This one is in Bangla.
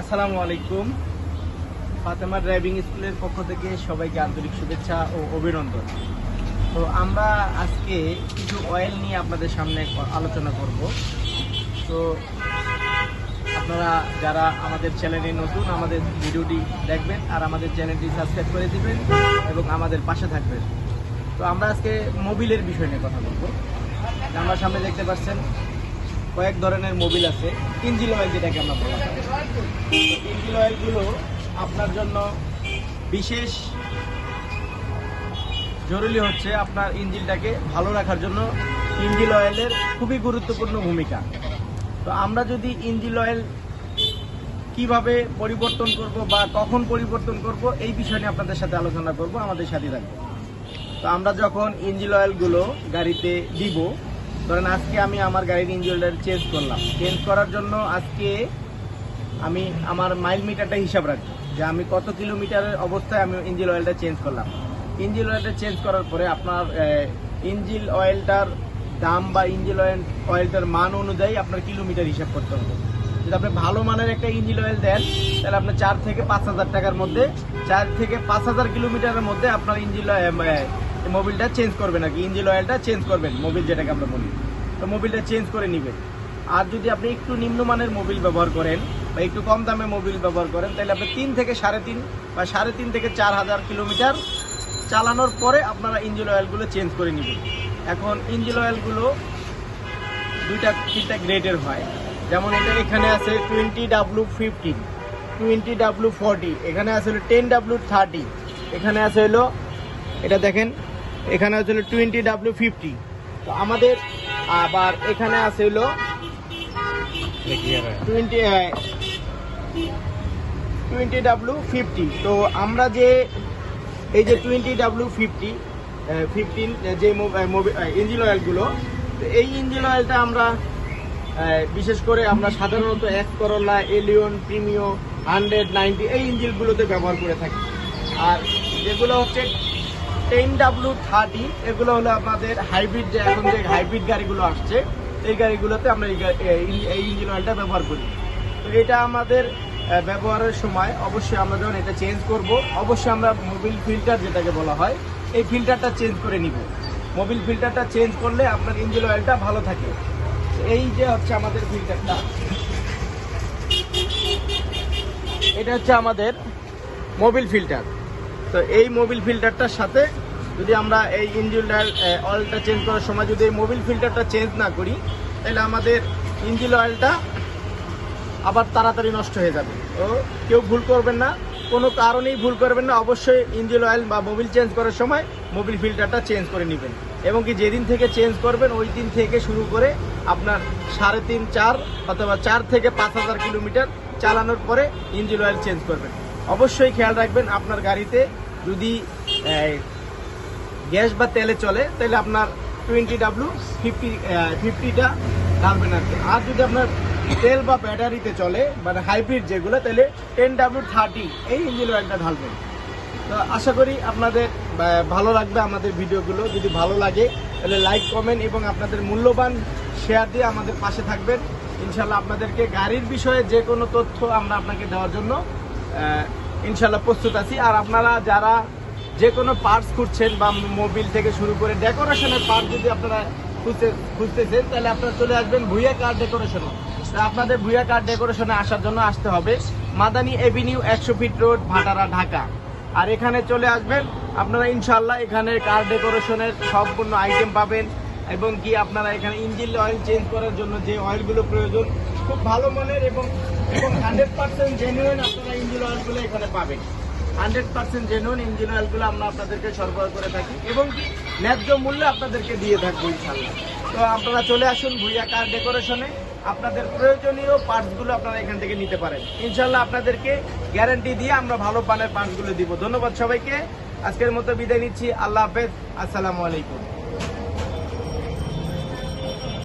আসসালামু আলাইকুম। ফাতেমা ড্রাইভিং স্কুলের পক্ষ থেকে সবাইকে আন্তরিক শুভেচ্ছা ও অভিনন্দন। তো আমরা আজকে কিছু অয়েল নিয়ে আপনাদের সামনে আলোচনা করব। তো আপনারা যারা আমাদের চ্যানেলে নতুন, আমাদের ভিডিওটি দেখবেন আর আমাদের চ্যানেলটি সাবস্ক্রাইব করে দেবেন এবং আমাদের পাশে থাকবেন। তো আমরা আজকে মোবিলের বিষয় নিয়ে কথা বলব। আমরা সামনে দেখতে পাচ্ছেন কয়েক ধরনের মোবিল আছে ইঞ্জিন অয়েল যেটাকে আমরা বলা হয়। ইঞ্জিন অয়েলগুলো আপনার জন্য বিশেষ জরুরি হচ্ছে আপনার ইঞ্জিনটাকে ভালো রাখার জন্য। ইঞ্জিন অয়েলের খুবই গুরুত্বপূর্ণ ভূমিকা। তো আমরা যদি ইঞ্জিন অয়েল কীভাবে পরিবর্তন করব বা কখন পরিবর্তন করব, এই বিষয় নিয়ে আপনাদের সাথে আলোচনা করব, আমাদের সাথে থাকবে তো আমরা যখন ইঞ্জিন অয়েলগুলো গাড়িতে দিব ধরেন আজকে আমি আমার গাড়ির ইঞ্জিন অয়েল চেঞ্জ করলাম। চেঞ্জ করার জন্য আজকে আমি আমার মাইল মিটারটা হিসাব রাখব। যে আমি কত কিলোমিটারের অবস্থায় আমি ইঞ্জিন অয়েলটা চেঞ্জ করলাম। ইঞ্জিন অয়েলটা চেঞ্জ করার পরে আপনার ইঞ্জিন অয়েলটার দাম বা ইঞ্জিন অয়েল অয়েলটার মান অনুযায়ী আপনার কিলোমিটার হিসাব করতে হবে। যদি আপনি ভালো মানের একটা ইঞ্জিন অয়েল দেন, তাহলে আপনার চার থেকে পাঁচ হাজার টাকার মধ্যে, চার থেকে পাঁচ হাজার কিলোমিটারের মধ্যে আপনার ইঞ্জিন মোবিলটা চেঞ্জ করবেন আর কি ইঞ্জিন অয়েলটা চেঞ্জ করবেন মোবিল যেটাকে আমরা বলি। তো মোবিলটা চেঞ্জ করে নেবেন আর যদি আপনি একটু নিম্নমানের মোবিল ব্যবহার করেন বা একটু কম দামে মোবিল ব্যবহার করেন, তাহলে আপনি তিন থেকে সাড়ে তিন বা সাড়ে তিন থেকে চার হাজার কিলোমিটার চালানোর পরে আপনারা ইঞ্জিন অয়েলগুলো চেঞ্জ করে নেবেন। এখন ইঞ্জিন অয়েলগুলো দুইটা, তিনটা গ্রেডের হয়। যেমন এটা এখানে আছে twenty W fifteen twenty W forty এখানে আছে হলো টেন ডাব্লু থার্টি এখানে আছে হলো, এটা দেখেন এখানে আছে হলো টোয়েন্টি ডাব্লিউ ফিফটি তো আমাদের আবার এখানে আছে হলো টোয়েন্টি টোয়েন্টি ডাব্লিউ ফিফটি তো আমরা যে, এই যে টোয়েন্টি ডাব্লিউ ফিফটি ফিফটিন যে ইঞ্জিন অয়েলগুলো তো এই ইঞ্জিন অয়েলটা আমরা বিশেষ করে আমরা সাধারণত এক করলা এলিয়ন প্রিমিও হান্ড্রেড নাইনটি এই ইঞ্জিনগুলোতে ব্যবহার করে থাকি। আর যেগুলো হচ্ছে টেন ডাব্লু থার্টি এগুলো হলো আমাদের হাইব্রিড যে এখন যে হাইব্রিড গাড়িগুলো আসছে, এই গাড়িগুলোতে আমরা এই ইঞ্জিন অয়েলটা ব্যবহার করি। তো এটা আমাদের ব্যবহারের সময় অবশ্যই আমরা যখন এটা চেঞ্জ করব, অবশ্যই আমরা মোবিল ফিল্টার যেটাকে বলা হয়, এই ফিল্টারটা চেঞ্জ করে নিব। মোবিল ফিল্টারটা চেঞ্জ করলে আপনার ইঞ্জিন অয়েলটা ভালো থাকে। এই যে হচ্ছে আমাদের ফিল্টারটা এটা হচ্ছে আমাদের মোবিল ফিল্টার তো এই মোবিল ফিল্টারটার সাথে যদি আমরা এই ইঞ্জিন অয়েলটা চেঞ্জ করার সময় যদি এই মোবিল ফিল্টারটা চেঞ্জ না করি, তাহলে আমাদের ইঞ্জিন অয়েলটা আবার তাড়াতাড়ি নষ্ট হয়ে যাবে। ও কেউ ভুল করবেন না, কোনো কারণেই ভুল করবেন না, অবশ্যই ইঞ্জিন অয়েল বা মোবিল চেঞ্জ করার সময় মোবিল ফিল্টারটা চেঞ্জ করে নেবেন। এবং কি যেদিন থেকে চেঞ্জ করবেন, ওই দিন থেকে শুরু করে আপনার সাড়ে তিন, চার অথবা চার থেকে পাঁচ হাজার কিলোমিটার চালানোর পরে ইঞ্জিন অয়েল চেঞ্জ করবেন। অবশ্যই খেয়াল রাখবেন, আপনার গাড়িতে যদি গ্যাস বা তেলে চলে, তাহলে আপনার টোয়েন্টি ডাব্লু ফিফটি ফিফটিটা ঢালবেন আর আর যদি আপনার তেল বা ব্যাটারিতে চলে মানে হাইব্রিড যেগুলো, তাহলে টেন ডাব্লু থার্টি এই ইঞ্জিন অয়েলটা ঢালবেন। তো আশা করি আপনাদের ভালো লাগবে আমাদের ভিডিওগুলো। যদি ভালো লাগে, তাহলে লাইক কমেন্ট এবং আপনাদের মূল্যবান শেয়ার দিয়ে আমাদের পাশে থাকবেন। ইনশাল্লাহ আপনাদেরকে গাড়ির বিষয়ে যে কোনো তথ্য আমরা আপনাকে দেওয়ার জন্য ইনশাল্লাহ প্রস্তুত আছি। আর আপনারা যারা যে কোনো পার্টস খুঁজছেন বা মোবিল থেকে শুরু করে ডেকোরেশনের পার্ট যদি আপনারা খুঁজতে খুঁজতেছেন, তাহলে আপনারা চলে আসবেন ভুইয়া কার ডেকোরেশনে আপনাদের ভুইয়া কার ডেকোরেশনে আসার জন্য আসতে হবে মাদানী এভিনিউ একশো ফিট রোড ভাটারা, ঢাকা। আর এখানে চলে আসবেন, আপনারা ইনশাল্লাহ এখানে কার ডেকোরেশনের সম্পূর্ণ আইটেম পাবেন এবং কি আপনারা এখানে ইঞ্জিন অয়েল চেঞ্জ করার জন্য যে অয়েলগুলো প্রয়োজন, খুব ভালো মানের এবং তো আপনারা চলে আসুন ভুইয়া কার ডেকোরেশনে আপনাদের প্রয়োজনীয় আপনারা এখান থেকে নিতে পারেন। ইনশাল্লাহ আপনাদেরকে গ্যারান্টি দিয়ে আমরা ভালো পানের পার্টসগুলো দিব। ধন্যবাদ সবাইকে। আজকের মতো বিদায় নিচ্ছি। আল্লাহ হাফেজ। আসসালামু আলাইকুম।